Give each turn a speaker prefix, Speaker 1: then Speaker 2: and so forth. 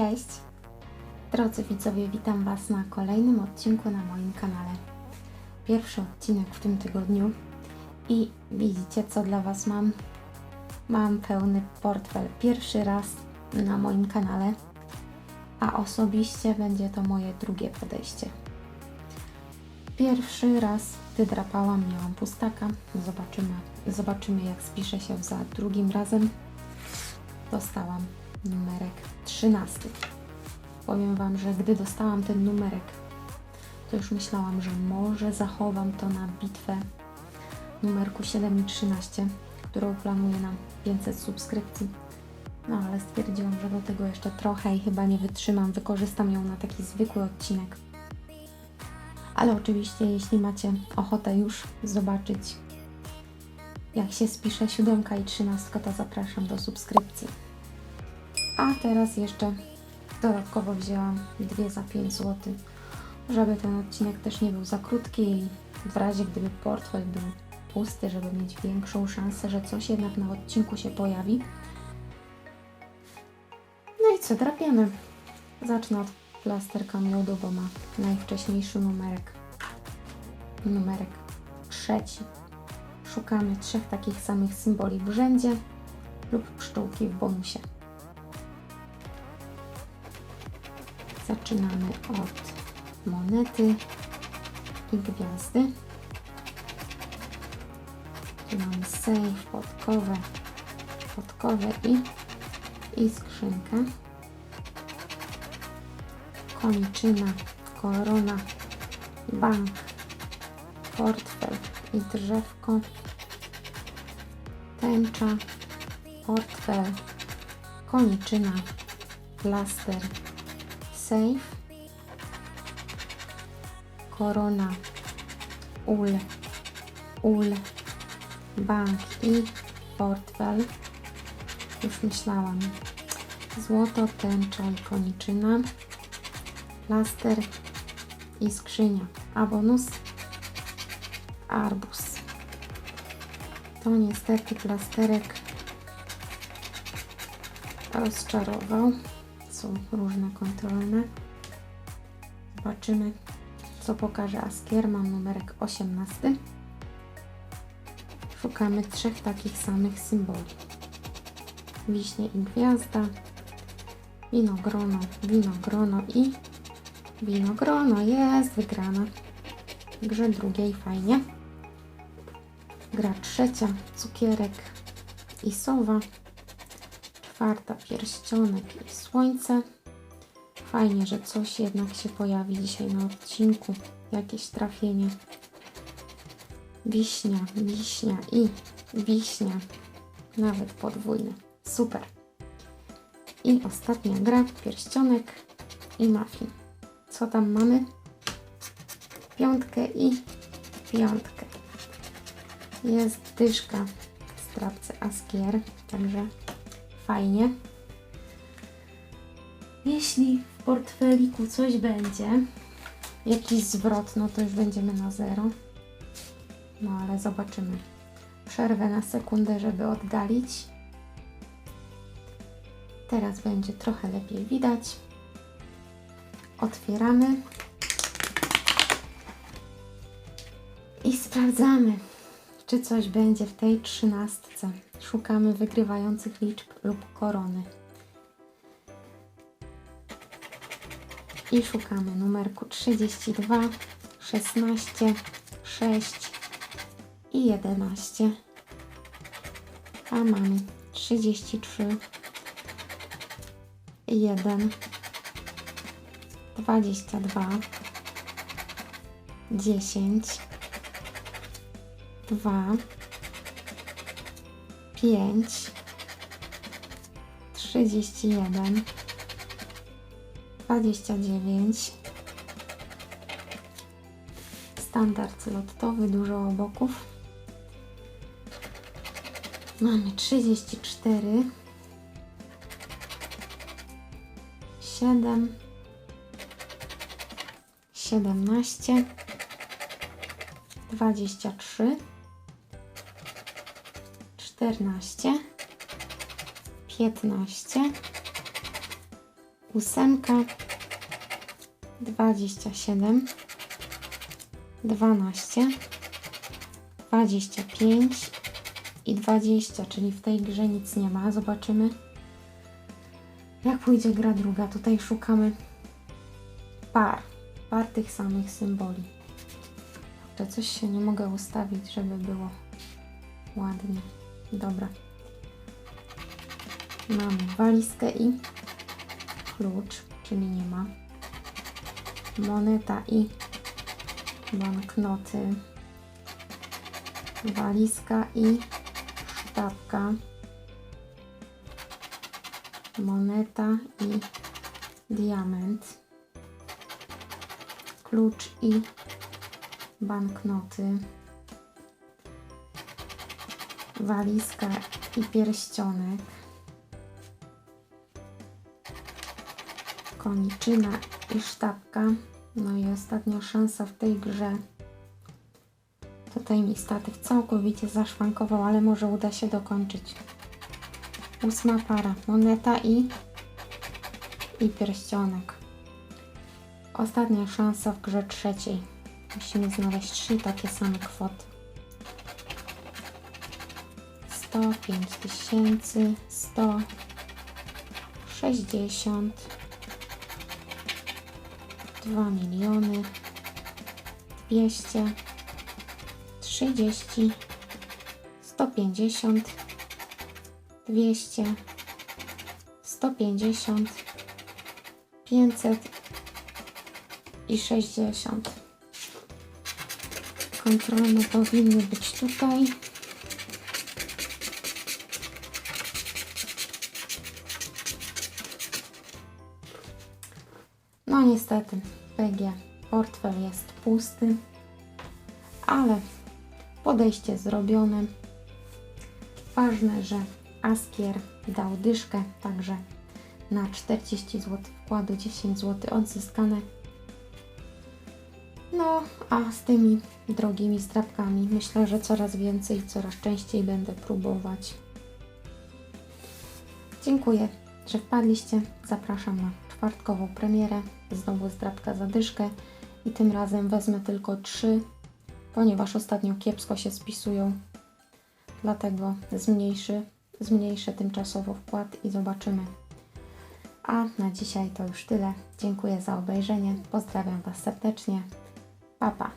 Speaker 1: Cześć! Drodzy widzowie, witam Was na kolejnym odcinku na moim kanale. Pierwszy odcinek w tym tygodniu i widzicie co dla Was mam? Mam pełny portfel. Pierwszy raz na moim kanale, a osobiście będzie to moje drugie podejście. Pierwszy raz wydrapałam, miałam pustaka. Zobaczymy, zobaczymy jak spiszę się za drugim razem. Dostałam numerek 13. Powiem Wam, że gdy dostałam ten numerek, to już myślałam, że może zachowam to na bitwę numerku 7 i 13, którą planuję na 500 subskrypcji. No ale stwierdziłam, że do tego jeszcze trochę i chyba nie wytrzymam, wykorzystam ją na taki zwykły odcinek. Ale oczywiście, jeśli macie ochotę już zobaczyć, jak się spisze siódemka i trzynastka, to zapraszam do subskrypcji. A teraz jeszcze dodatkowo wzięłam dwie za 5 zł, żeby ten odcinek też nie był za krótki i w razie gdyby portfel był pusty, żeby mieć większą szansę, że coś jednak na odcinku się pojawi. No i co, drapiemy. Zacznę od plasterka miodu, bo ma najwcześniejszy numerek. Numerek trzeci. Szukamy trzech takich samych symboli w rzędzie lub pszczółki w bonusie. Zaczynamy od monety i gwiazdy. Tu mamy sejf, podkowę, podkowę i, i skrzynkę. Koniczyna, korona, bank, portfel i drzewko. Tęcza, portfel, koniczyna, plaster, safe, korona, ul, ul, bank i portfel. Już myślałam. Złoto, tęcza i koniczyna, plaster i skrzynia. A bonus arbus. To niestety plasterek rozczarował są różne kontrolne. Zobaczymy, co pokaże Askier. Mam numerek 18. Szukamy trzech takich samych symboli. Wiśnie i gwiazda, winogrono, winogrono i winogrono. Jest wygrana. W grze drugiej fajnie. Gra trzecia, cukierek i sowa czwarta pierścionek i słońce. Fajnie, że coś jednak się pojawi dzisiaj na odcinku. Jakieś trafienie. Wiśnia, wiśnia i wiśnia. Nawet podwójne. Super. I ostatnia gra, pierścionek i muffin. Co tam mamy? Piątkę i piątkę. Jest dyszka w strapce Askier, także fajnie. Jeśli w portfeliku coś będzie, jakiś zwrot, no to już będziemy na zero. No ale zobaczymy. Przerwę na sekundę, żeby oddalić. Teraz będzie trochę lepiej widać. Otwieramy. I sprawdzamy, czy coś będzie w tej trzynastce. Szukamy wygrywających liczb lub korony. I szukamy numerku 32, 16, 6 i 11. A mamy 33, 1, 22, 10, 2, pięć, trzydzieści jeden, dwadzieścia dziewięć. Standard lottowy, dużo oboków. Mamy trzydzieści cztery, siedem, siedemnaście, dwadzieścia trzy. 14, 15, ósemka, 27, 12, 25 i 20, czyli w tej grze nic nie ma. Zobaczymy, jak pójdzie gra druga. Tutaj szukamy par, par tych samych symboli. To coś się nie mogę ustawić, żeby było ładnie. Dobra. Mamy walizkę i klucz, czyli nie ma. Moneta i banknoty. Walizka i sztabka. Moneta i diament. Klucz i banknoty. Walizka i pierścionek. Koniczyna i sztabka. No i ostatnia szansa w tej grze. Tutaj mi statyw całkowicie zaszwankował, ale może uda się dokończyć. Ósma para. Moneta i, i pierścionek. Ostatnia szansa w grze trzeciej. Musimy znaleźć trzy takie same kwoty. 105 tysięcy, 100, 60, 2 miliony, 200, 30, 150, 200, 150, 500 i 60. Kontrolne powinny być tutaj. Niestety, PG, portfel jest pusty, ale podejście zrobione. Ważne, że Askier dał dyszkę, także na 40 zł wkładu 10 zł odzyskane. No, a z tymi drogimi zdrabkami myślę, że coraz więcej coraz częściej będę próbować. Dziękuję, że wpadliście. Zapraszam na czwartkową premierę. Znowu zdrabka za dyszkę i tym razem wezmę tylko trzy, ponieważ ostatnio kiepsko się spisują. Dlatego zmniejszy, zmniejszę tymczasowo wkład i zobaczymy. A na dzisiaj to już tyle. Dziękuję za obejrzenie. Pozdrawiam Was serdecznie. Pa, pa.